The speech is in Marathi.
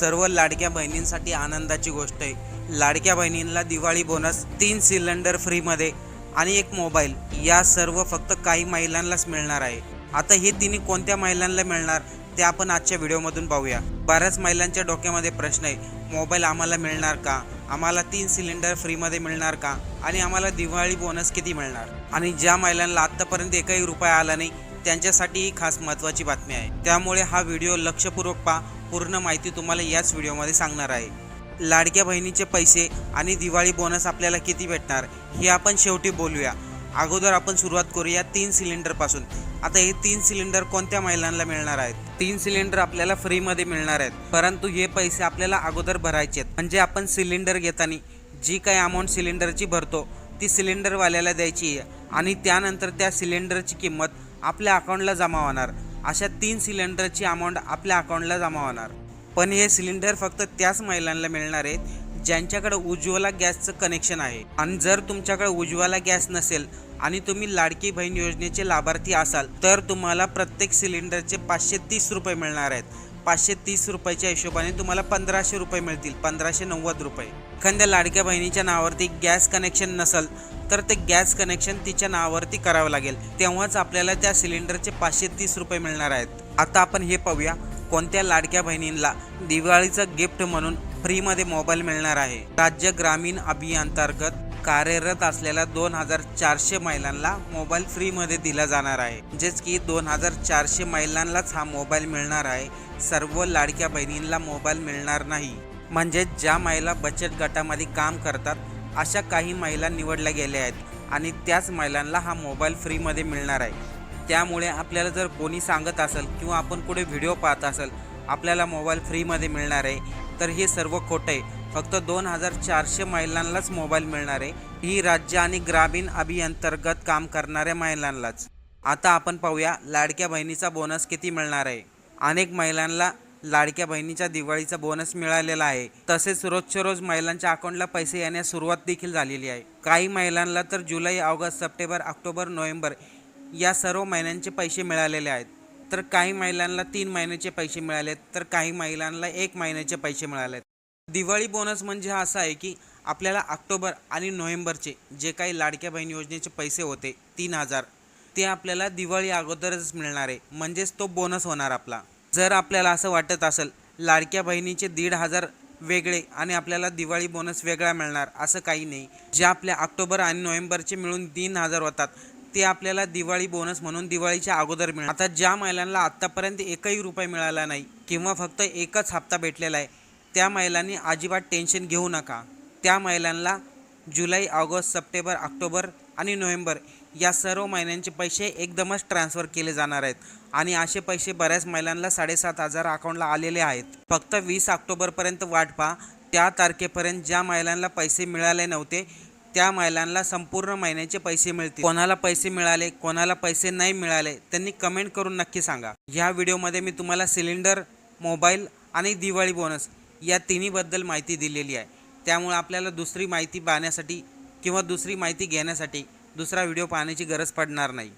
सर्व लाडक्या बहिणींसाठी आनंदाची गोष्ट आहे. लाडक्या बहिणींना दिवाळी बोनस तीन सिलेंडर फ्रीमध्ये आणि एक मोबाईल या सर्व फक्त काही महिलांनाच मिळणार आहे. आता हे तिन्ही कोणत्या महिलांना मिळणार ते आपण आजच्या व्हिडिओमधून पाहूया. बऱ्याच महिलांच्या डोक्यामध्ये प्रश्न आहे मोबाईल आम्हाला मिळणार का? आम्हाला तीन सिलेंडर फ्रीमध्ये मिळणार का? आणि आम्हाला दिवाळी बोनस किती मिळणार? आणि ज्या महिलांना आत्तापर्यंत एकही रुपया आला नाही त्यांच्यासाठी ही खास महत्त्वाची बातमी आहे. त्यामुळे हा व्हिडिओ लक्षपूर्वक पहा. पूर्ण माहिती तुम्हाला याच व्हिडिओमध्ये सांगणार आहे. लाडक्या बहिणीचे पैसे आणि दिवाळी बोनस आपल्याला किती भेटणार हे आपण शेवटी बोलूया. अगोदर आपण सुरुवात करूया तीन सिलेंडरपासून आता हे तीन सिलेंडर कोणत्या महिलांना मिळणार आहेत? तीन सिलेंडर आपल्याला फ्रीमध्ये मिळणार आहेत. परंतु हे पैसे आपल्याला अगोदर भरायचे आहेत. म्हणजे आपण सिलेंडर घेताना जी काही अमाऊंट सिलेंडरची भरतो ती सिलेंडरवाल्याला द्यायची आहे. आणि त्यानंतर त्या सिलेंडरची किंमत आपल्या अकाउंटला जमा होणार. अशा तीन सिलेंडरची अमाऊंट आपल्या अकाउंटला जमा होणार. पण हे सिलेंडर फक्त त्याच महिलांना मिळणार आहेत ज्यांच्याकडे उज्ज्वला गॅसचं कनेक्शन आहे. आणि जर तुमच्याकडे उज्ज्वला गॅस नसेल आणि तुम्ही लाडकी बहीण योजनेचे लाभार्थी असाल तर तुम्हाला प्रत्येक सिलेंडरचे पाचशे तीस रुपये मिळणार आहेत. पाचशे तीस रुपयाच्या हिशोबाने तुम्हाला पंधराशे रुपये मिळतील पंधराशे नव्वद रुपये. एखाद्या लाडक्या बहिणीच्या नावावरती गॅस कनेक्शन नसेल तर ते गॅस कनेक्शन तिच्या नावावरती करावं लागेल. तेव्हाच आपल्याला त्या सिलेंडरचे पाचशे तीस रुपये मिळणार आहेत. आता आपण हे पाहूया कोणत्या लाडक्या बहिणींना दिवाळीचं गिफ्ट म्हणून फ्रीमध्ये मोबाईल मिळणार आहे? राज्य ग्रामीण अभियानांतर्गत कार्यरत असलेल्या दोन हजार चारशे महिलांना मोबाईल फ्रीमध्ये दिला जाणार आहे. म्हणजेच की दोन हजार चारशे महिलांनाच हा मोबाईल मिळणार आहे. सर्व लाडक्या बहिणींना मोबाईल मिळणार नाही. म्हणजे ज्या महिला बचत गटामध्ये काम करतात अशा काही महिला निवडल्या गेल्या आहेत आणि त्याच महिलांना हा मोबाईल फ्रीमध्ये मिळणार आहे. त्यामुळे आपल्याला जर कोणी सांगत असेल किंवा आपण कुठे व्हिडिओ पाहत असेल आपल्याला मोबाईल फ्रीमध्ये मिळणार आहे तर हे सर्व खोटं आहे. फक्त दोन हजार चारशे महिलांनाच मोबाईल मिळणार आहे. ही राज्य आणि ग्रामीण अभियंतर्गत काम करणाऱ्या महिलांनाच. आता आपण पाहूया लाडक्या बहिणीचा बोनस किती मिळणार आहे. अनेक महिलांना लाडक्या बहिणीच्या दिवाळीचा बोनस मिळालेला आहे. तसेच रोजच्या रोज महिलांच्या अकाउंटला पैसे येण्यास सुरुवात देखील झालेली आहे. काही महिलांना तर जुलै ऑगस्ट सप्टेंबर ऑक्टोबर नोव्हेंबर या सर्व महिन्यांचे पैसे मिळालेले आहेत. तर काही महिलांना तीन महिन्याचे पैसे मिळालेत तर काही महिलांना एक महिन्याचे पैसे मिळालेत. दिवाळी बोनस म्हणजे हा असा आहे की आपल्याला ऑक्टोबर आणि नोव्हेंबरचे जे काही लाडक्या बहीण योजनेचे पैसे होते तीन हजार ते आपल्याला दिवाळी अगोदरच मिळणार आहे. म्हणजेच तो बोनस होणार आपला. जर आपल्याला असं वाटत असेल लाडक्या बहिणीचे दीड हजार वेगळे आणि आपल्याला दिवाळी बोनस वेगळा मिळणार असं काही नाही. जे आपल्या ऑक्टोबर आणि नोव्हेंबरचे मिळून तीन हजार होतात ते आपल्याला दिवाळी बोनस म्हणून दिवाळीच्या अगोदर मिळणार. आता ज्या महिलांना आत्तापर्यंत एकही रुपये मिळाला नाही किंवा फक्त एकच हप्ता भेटलेला आहे त्या महिलांनी अजिबात टेन्शन घेऊ नका. त्या महिलांना जुलै ऑगस्ट सप्टेंबर ऑक्टोबर आणि नोव्हेंबर या सर्व महिन्यांचे पैसे एकदमच ट्रान्सफर केले जाणार आहेत. आणि असे पैसे बऱ्याच महिलांना साडेसात हजार अकाउंटला आलेले आहेत. फक्त वीस ऑक्टोबरपर्यंत वाट पहा. त्या तारखेपर्यंत ज्या महिलांना पैसे मिळाले नव्हते त्या महिलांना संपूर्ण महिन्याचे पैसे मिळतील. कोणाला पैसे मिळाले कोणाला पैसे नाही मिळाले त्यांनी कमेंट करून नक्की सांगा. ह्या व्हिडिओमध्ये मी तुम्हाला सिलेंडर मोबाईल आणि दिवाळी बोनस या तिन्हीबद्दल माहिती दिलेली आहे. त्यामुळे आपल्याला दुसरी माहिती पाहण्यासाठी किंवा दुसरी माहिती घेण्यासाठी दुसरा व्हिडिओ पाहण्याची गरज पडणार नाही.